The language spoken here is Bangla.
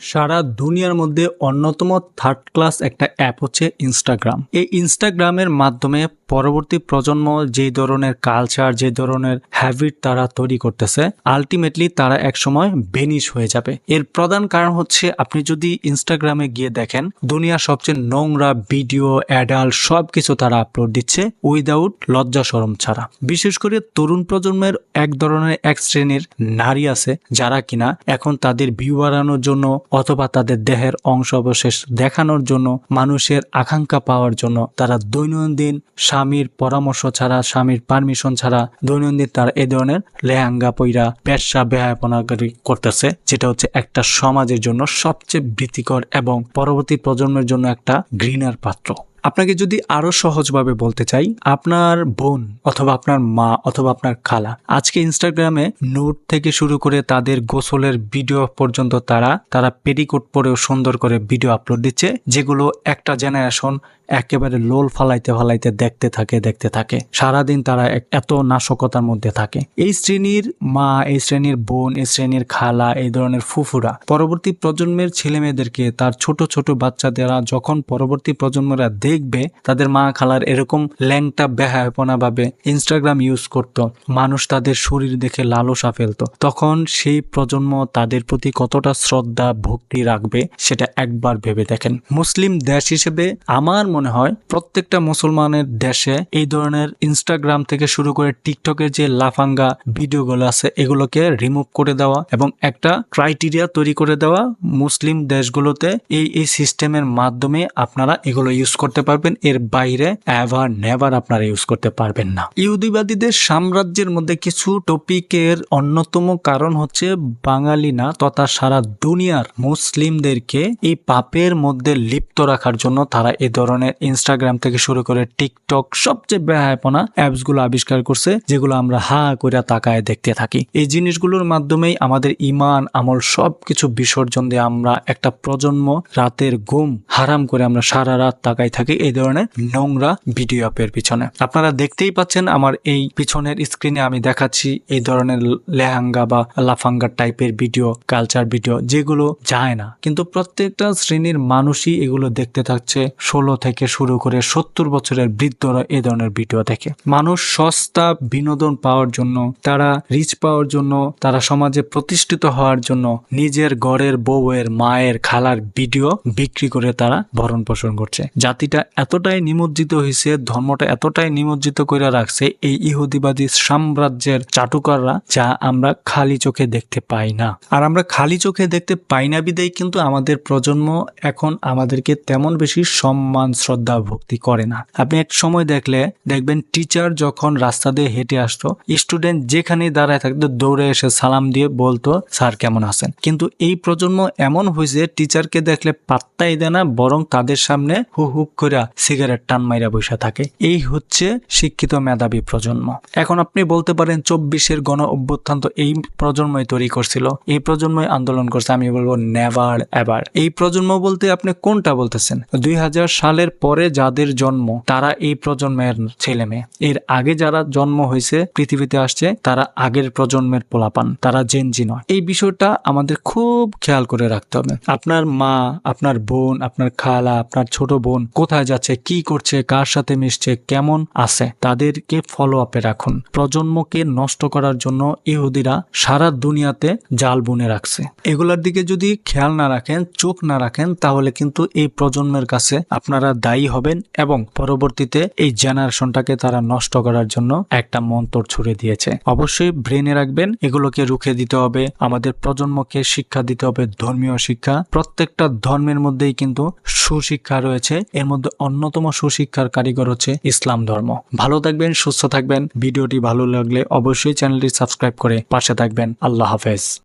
সারা দুনিয়ার মধ্যে অন্যতম থার্ড ক্লাস একটা অ্যাপ হচ্ছে ইনস্টাগ্রাম এই ইনস্টাগ্রামের মাধ্যমে পরবর্তী প্রজন্ম যে ধরনের কালচার যে ধরনের হ্যাবিট তারা তৈরি করতেছে আলটিমেটলি তারা একসময় বেনিশ হয়ে যাবে। এর প্রধান কারণ হচ্ছে আপনি যদি ইনস্টাগ্রামে গিয়ে দেখেন, দুনিয়ার সবচেয়ে নোংরা ভিডিও অ্যাডাল্ট সব কিছু তারা আপলোড দিচ্ছে উইদাউট লজ্জা সরম ছাড়া। বিশেষ করে তরুণ প্রজন্মের এক ধরনের এক শ্রেণির নারী আছে যারা কিনা এখন তাদের ভিউ বাড়ানোর জন্য অথবা তাদের দেহের অংশ অবশেষ দেখানোর জন্য, মানুষের আকাঙ্ক্ষা পাওয়ার জন্য তারা দৈনন্দিন স্বামীর পরামর্শ ছাড়া, স্বামীর পারমিশন ছাড়া দৈনন্দিন তারা এ ধরনের লেহাঙ্গা পৈরা পেশা বেহায়াপনাকারী করতেছে, যেটা হচ্ছে একটা সমাজের জন্য সবচেয়ে ভীতিকর এবং পরবর্তী প্রজন্মের জন্য একটা ঘৃণার পাত্র। আপনাকে যদি আরও সহজভাবে বলতে চাই, আপনার বোন অথবা আপনার মা অথবা আপনার খালা, আজকে ইনস্টাগ্রামে নোট থেকে শুরু করে তাদের গোসলের ভিডিও পর্যন্ত তারা তারা পেটিকোট পরেও সুন্দর করে ভিডিও আপলোড দিচ্ছে, যেগুলো একটা জেনারেশন একেবারে লোল ফালাইতে ফালাইতে দেখতে থাকে দেখতে থাকে। সারাদিন তারা এত নাশকতার মধ্যে থাকে। এই শ্রেণির মা, এই শ্রেণির বোন, এই শ্রেণির খালা, এই ধরনের ফুফুরা, পরবর্তী প্রজন্মের ছেলে মেয়েদেরকে তার ছোট ছোট বাচ্চাদেরা যখন পরবর্তী প্রজন্মরা দেখবে তাদের মা খালার এরকম ল্যাংটা বেহায়পনা ভাবে ইনস্টাগ্রাম ইউজ করত। মানুষ তাদের শরীর দেখে লালসা ফেলতো। তখন সেই প্রজন্ম তাদের প্রতি কতটা শ্রদ্ধা, ভক্তি রাখবে সেটা একবার ভেবে দেখেন। মুসলিম দেশ হিসেবে আমার মনে হয় প্রত্যেকটা মুসলমানের দেশে এই ধরনের ইনস্টাগ্রাম থেকে শুরু করে টিকটকের যে লাফাঙ্গা ভিডিওগুলো আছে, এগুলোকে রিমুভ করে দেওয়া এবং একটা ক্রাইটেরিয়া তৈরি করে দেওয়া মুসলিম দেশগুলোতে এই এই সিস্টেমের মাধ্যমে আপনারা এগুলো ইউজ করতে পারবেন, এর বাইরে এভার নেভার আপনারা ইউজ করতে পারবেন না। ইহুদিবাদীদের সাম্রাজ্যের মধ্যে কিছু টপিকের অন্যতম কারণ হচ্ছে বাঙালি না, তথা সারা দুনিয়ার মুসলিমদেরকে এই পাপের মধ্যে লিপ্ত রাখার জন্য তারা এ ধরনের ইনস্টাগ্রাম থেকে শুরু করে টিকটক সবচেয়ে ব্যয়াপনা অ্যাপসগুলো আবিষ্কার করছে, যেগুলো আমরা হা করে তাকায় দেখতে থাকি। এই জিনিসগুলোর মাধ্যমেই আমাদের ইমান, আমল সবকিছু বিসর্জন দিয়ে আমরা একটা প্রজন্ম রাতের ঘুম হারাম করে আমরা সারা রাত তাকাই থাকি। এই ধরনের নোংরা ভিডিও অ্যাপের পিছনে। আপনারা দেখতেই পাচ্ছেন আমার এই পিছনের স্ক্রিনে আমি দেখাচ্ছি এই ধরনের লেহাঙ্গা বা লাফাঙ্গা টাইপের ভিডিও কালচার ভিডিও যেগুলো যায় না। কিন্তু প্রত্যেকটা শ্রেণির মানুষই এগুলো দেখতে থাকছে। ষোলো থেকে শুরু করে সত্তর বছরের বৃদ্ধরা এই ধরনের ভিডিও দেখে। মানুষ সস্তা বিনোদন পাওয়ার জন্য, তারা রিচ পাওয়ার জন্য, তারা সমাজে প্রতিষ্ঠিত হওয়ার জন্য নিজের ঘরের বউয়ের, মায়ের, খালার ভিডিও বিক্রি করে তারা ভরণ পোষণ করছে। জাতিটা এতটাই নিমজ্জিত হয়েছে ধর্মটা এতটাই নিমজ্জিত করে রাখছে এই ইহুদিবাদী সাম্রাজ্যের চাটুকাররা যা আমরা খালি চোখে দেখতে পাই না। আর আমরা খালি চোখে দেখতে পাই না বিদায় কিন্তু আমাদের প্রজন্ম এখন আমাদেরকে তেমন বেশি সম্মান, শ্রদ্ধা, ভক্তি করে না। আপনি এক সময় দেখলে, দেখবেন টিচার যখন রাস্তা দিয়ে হেঁটে আসতো স্টুডেন্ট যেখানেই দাঁড়ায় থাকতো, দৌড়ে এসে সালাম দিয়ে বলতো, স্যার, কেমন আছেন? কিন্তু এই প্রজন্ম এমন হয়েছে টিচারকে দেখলে পাত্তাই দেয় না, বরং তাদের সামনে হু হুক করে সিগারেট টান মাইরা বসে থাকে। এই হচ্ছে শিক্ষিত মেধাবী প্রজন্ম। এখন আপনি বলতে পারেন চব্বিশের গণ অভ্যুত্থান তো এই প্রজন্মই তৈরি করছিল। এই প্রজন্মই আন্দোলন করছে, আমি বলব নেভার এভার এই প্রজন্ম বলতে আপনি কোনটা বলতেছেন? দুই হাজার সালের পরে যাদের জন্ম, তারা এই প্রজন্মের ছেলে মেয়ে এর আগে যারা জন্ম হয়েছে পৃথিবীতে আসছে, তারা আগের প্রজন্মের পোলাপান, তারা জেনজি নয়। এই বিষয়টা আমাদের খুব খেয়াল করে রাখতে হবে। আপনার মা, আপনার বোন, আপনার খালা, আপনার ছোট বোন কোথায় যাচ্ছে, কি করছে, কার সাথে মিশছে, কেমন আছে, তাদেরকে ফলো আপে রাখুন। প্রজন্মকে নষ্ট করার জন্য ইহুদিরা সারা দুনিয়াতে জাল বুনে রাখছে। এগুলার দিকে যদি খেয়াল না রাখেন, চোখ না রাখেন, তাহলে কিন্তু এই প্রজন্মের কাছে আপনারা দায়ী হবেন এবং পরবর্তীতে এই জেনারেশনটাকে তারা নষ্ট করার জন্য একটা মন্তর ছুড়ে দিয়েছে। অবশ্যই ব্রেনে রাখবেন, এগুলোকে রুখে দিতে হবে, আমাদের প্রজন্মকে শিক্ষা দিতে হবে, ধর্মীয় শিক্ষা। প্রত্যেকটা ধর্মের মধ্যেই কিন্তু সুশিক্ষা রয়েছে, এর মধ্যে অন্যতম সুশিক্ষার কারিগর হচ্ছে ইসলাম ধর্ম। ভালো থাকবেন, সুস্থ থাকবেন। ভিডিওটি ভালো লাগলে অবশ্যই চ্যানেলটি সাবস্ক্রাইব করে পাশে থাকবেন। আল্লাহ হাফেজ।